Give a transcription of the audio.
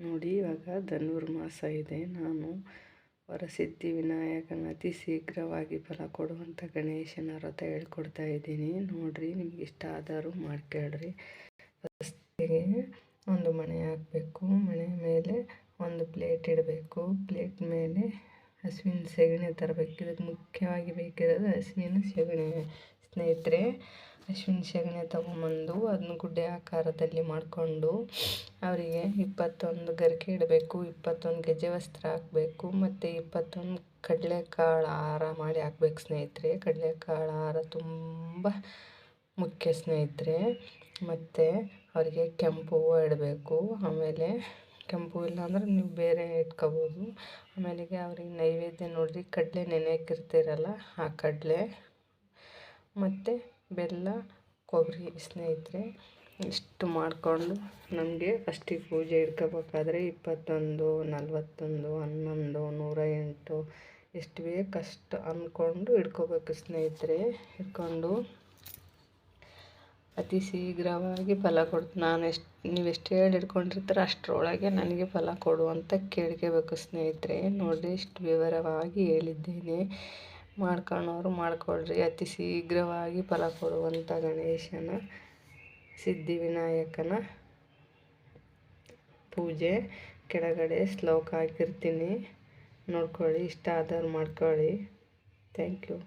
ನೋಡಿ, ಇವಾಗ ಧನುರ್ಮಾಸ ಇದೆ. ನಾನು ವರಸಿದ್ಧಿ ವಿನಾಯಕನ ಅತಿ ಶೀಘ್ರವಾಗಿ ಫಲ ಕೊಡುವಂಥ ಗಣೇಶನ ವ್ರತ ಹೇಳ್ಕೊಡ್ತಾ ಇದ್ದೀನಿ. ನೋಡಿರಿ, ನಿಮ್ಗೆ ಇಷ್ಟ ಆದರೂ ಮಾಡ್ಕೇಳ್ರಿ. ಫಸ್ಟಿಗೆ ಒಂದು ಮಣೆ ಹಾಕಬೇಕು. ಮಣೆ ಮೇಲೆ ಒಂದು ಪ್ಲೇಟ್ ಇಡಬೇಕು. ಪ್ಲೇಟ್ ಮೇಲೆ ಹಸುವಿನ ಸಗಣಿ ತರಬೇಕು. ಇದಕ್ಕೆ ಮುಖ್ಯವಾಗಿ ಬೇಕಿರೋದು ಹಸುವಿನ ಸಗಣಿ. ಸ್ನೇಹಿತರೆ ಅಶ್ವಿನ ಸೆಗಣಿ ತೊಗೊಂಬಂದು ಅದನ್ನ ಗುಡ್ಡೆ ಆಕಾರದಲ್ಲಿ ಮಾಡಿಕೊಂಡು ಅವರಿಗೆ ಇಪ್ಪತ್ತೊಂದು ಗರಿಕೆ ಇಡಬೇಕು, ಇಪ್ಪತ್ತೊಂದು ಗೆಜ್ಜೆ ವಸ್ತ್ರ ಹಾಕಬೇಕು, ಮತ್ತು ಇಪ್ಪತ್ತೊಂದು ಕಡಲೆಕಾಳು ಹಾರ ಮಾಡಿ ಹಾಕ್ಬೇಕು ಸ್ನೇಹಿತರೆ. ಕಡಲೆಕಾಳು ಹಾರ ತುಂಬ ಮುಖ್ಯ ಸ್ನೇಹಿತರೆ. ಮತ್ತು ಅವರಿಗೆ ಕೆಂಪು ಹೂವು ಇಡಬೇಕು. ಆಮೇಲೆ ಕೆಂಪು ಇಲ್ಲ ಅಂದ್ರೆ ನೀವು ಬೇರೆ ಇಟ್ಕೋಬೋದು. ಆಮೇಲೆಗೆ ಅವ್ರಿಗೆ ನೈವೇದ್ಯ ನೋಡಿರಿ, ಕಡಲೆ ನೆನೆಯಕ್ಕಿರ್ತೀರಲ್ಲ ಆ ಕಡಲೆ. ಮತ್ತು ಬೆಲ್ಲ, ಕೊಬ್ಬರಿ, ಸ್ನೇಹಿತರೆ, ಇಷ್ಟು ಮಾಡಿಕೊಂಡು ನಮಗೆ ಫಸ್ಟಿಗೆ ಪೂಜೆ ಇಟ್ಕೋಬೇಕಾದ್ರೆ ಇಪ್ಪತ್ತೊಂದು, ನಲ್ವತ್ತೊಂದು, ಹನ್ನೊಂದು ನೂರ ಎಂಟು ಎಷ್ಟು ಬೇಕಷ್ಟು ಅಂದ್ಕೊಂಡು ಇಟ್ಕೋಬೇಕು ಸ್ನೇಹಿತರೆ. ಇಟ್ಕೊಂಡು ಅತಿ ಶೀಘ್ರವಾಗಿ ಫಲ ಕೊಡ್ತು ನಾನು ಎಷ್ಟು, ನೀವು ಎಷ್ಟು ಹೇಳಿ ಇಟ್ಕೊಂಡಿರ್ತೀರ ಅಷ್ಟರೊಳಗೆ ನನಗೆ ಫಲ ಕೊಡು ಅಂತ ಕೇಳ್ಕೋಬೇಕು ಸ್ನೇಹಿತರೆ. ನೋಡಿರಿ ಇಷ್ಟು ವಿವರವಾಗಿ ಹೇಳಿದ್ದೇನೆ. ಮಾಡ್ಕೊಳ್ಳೋರು ಮಾಡ್ಕೊಳ್ರಿ. ಅತಿ ಶೀಘ್ರವಾಗಿ ಫಲ ಕೊಡುವಂಥ ಗಣೇಶನ ಸಿದ್ಧಿವಿನಾಯಕನ ಪೂಜೆ ಕೆಳಗಡೆ ಶ್ಲೋಕ ಹಾಕಿರ್ತೀನಿ. ನೋಡ್ಕೊಳ್ಳಿ, ಇಷ್ಟ ಆದವ್ರು ಮಾಡ್ಕೊಳ್ಳಿ. Thank you